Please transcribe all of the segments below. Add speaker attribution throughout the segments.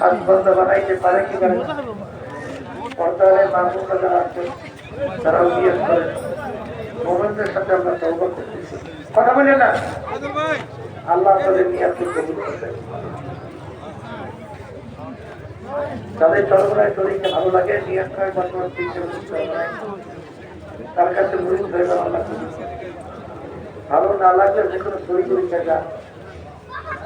Speaker 1: হাসপাতাল বানাইতে পারে কি পারে? পর্দারে যারা বিয়ে সাথে আমরা করতেছি। কথা বলে না? আল্লাহ তাদের নিয়াতকে কবুল করবেন তাদের চরমরায় তরিকে ভালো লাগে নিয়াত হয় চরমরায়। তার কাছে ধরে আল্লাহ ভালো না লাগলে যে কোনো তরি তরিকা যা।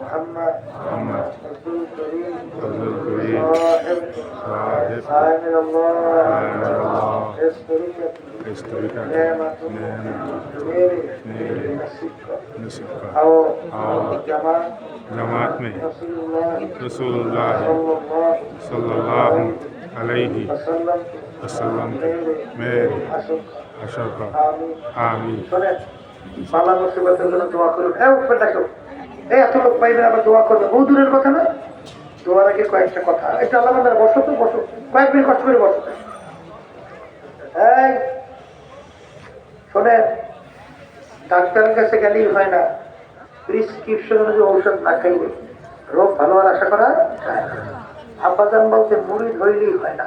Speaker 1: محمد
Speaker 2: محمد
Speaker 1: رسول الكريم
Speaker 2: رسول الكريم
Speaker 1: صاحب
Speaker 2: صاحب
Speaker 1: آمن الله
Speaker 2: آمن الله
Speaker 1: يسترك
Speaker 2: يسترك
Speaker 1: نعمة
Speaker 2: نعمة
Speaker 1: मेरे
Speaker 2: मेरे
Speaker 1: नसीब का
Speaker 2: نصف का
Speaker 1: आओ
Speaker 2: आओ
Speaker 1: जमात
Speaker 2: जमात में
Speaker 1: रसूलुल्लाह
Speaker 2: रसूलुल्लाह
Speaker 1: सल्लल्लाहु
Speaker 2: सल्लल्लाहु अलैहि
Speaker 1: वसल्लम
Speaker 2: वसल्लम
Speaker 1: मेरे
Speaker 2: मेरे
Speaker 1: अशोक
Speaker 2: अशोक
Speaker 1: आमीन
Speaker 2: आमीन
Speaker 1: শোনেন বালা মুসিবতের জন্য দোয়া করুন হ্যাঁ উঠবে দেখো এই এত লোক পাইবেন আবার দোয়া করবে বহু দূরের কথা না দোয়ার আগে কয়েকটা কথা। এটা আল্লাহ বান্দার বসো তো বসো কয়েক মিনিট কষ্ট করে বসো এই, শোনেন, ডাক্তারের কাছে গেলেই হয় না। প্রিসক্রিপশন অনুযায়ী ঔষধ না খাইলে রোগ ভালো হওয়ার আশা করা যায় আব্বাজান বলতে মুড়ি ধরলেই হয় না।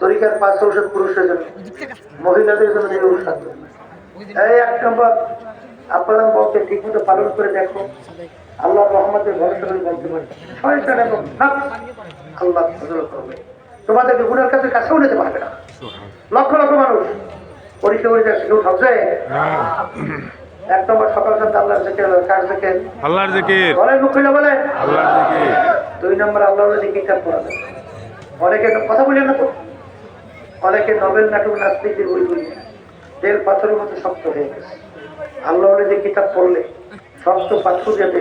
Speaker 1: তরিকার পাঁচ ঔষধ পুরুষের জন্য, মহিলাদের জন্য যে ঔষধ? এই এক নম্বর আপনারা বলতে ঠিক মতো পালন করে দেখো। আল্লাহ রহমতের ভরসা করে বলতে পারে। শয়তান এবং আল্লাহ ফজল করবে। তোমাদেরকে গুণের কাছে কাছেও নিতে পারবে না। লক্ষ লক্ষ মানুষ পরীক্ষা করে যাচ্ছে কেউ ঠকছে এক নম্বর সকাল সন্ধ্যা আল্লাহ থেকে কার থেকে
Speaker 2: আল্লাহর জিকির।
Speaker 1: বলেন মুখ খুলে
Speaker 2: আল্লাহর জিকির।
Speaker 1: দুই নম্বর আল্লাহ দিকে কাজ করা অনেকে কথা বলেন না তো? অনেকে নবেল নাটক নাস্তিকদের বই বলি তেল পাথরের মতো শক্ত হয়ে গেছে। আল্লাহ যে কিতাব পড়লে শক্ত পাথর যাতে